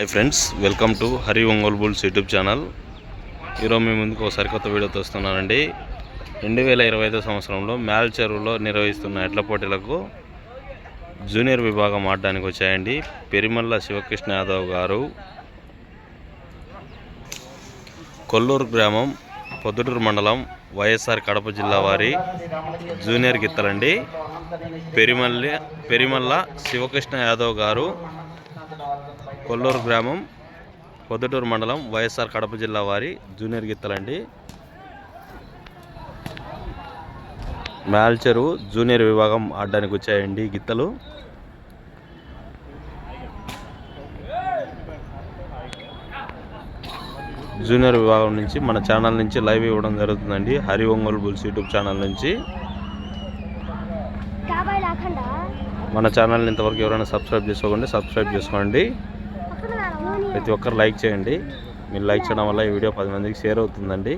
Hi friends welcome to Hari Ongole bulls YouTube channel ఈరోజు మీ ముందుకు ఒకసారి కొత్త వీడియోతో వస్తున్నానండి రెండు వేల ఇరవై ఐదో సంవత్సరంలో మేల్ చెరువులో నిర్వహిస్తున్న ఎడ్ల పోటీలకు జూనియర్ విభాగం ఆడడానికి వచ్చాయండి. పెరిమల్ల శివకృష్ణ యాదవ్ గారు. కొల్లూరు గ్రామం పొద్దుటూరు మండలం వైఎస్ఆర్ కడప జిల్లా వారి జూనియర్ గిత్తలండి. పెరిమల్లి పెరిమల్ల శివకృష్ణ యాదవ్ గారు కొల్లూరు గ్రామం పొద్దుటూరు మండలం వైఎస్ఆర్ కడప జిల్లా వారి జూనియర్ గిత్తలండి. మేల్చెరు జూనియర్ విభాగం ఆడడానికి వచ్చాయండి గిత్తలు. జూనియర్ విభాగం నుంచి మన ఛానల్ నుంచి లైవ్ ఇవ్వడం జరుగుతుందండి. Hari Ongole bulls YouTube channel నుంచి. మన ఛానల్ని ఇంతవరకు ఎవరైనా సబ్స్క్రైబ్ చేసుకోండి సబ్స్క్రైబ్ చేసుకోండి. ప్రతి ఒక్కరు లైక్ చేయండి. మీరు లైక్ చేయడం వల్ల ఈ వీడియో పది మందికి షేర్ అవుతుందండి.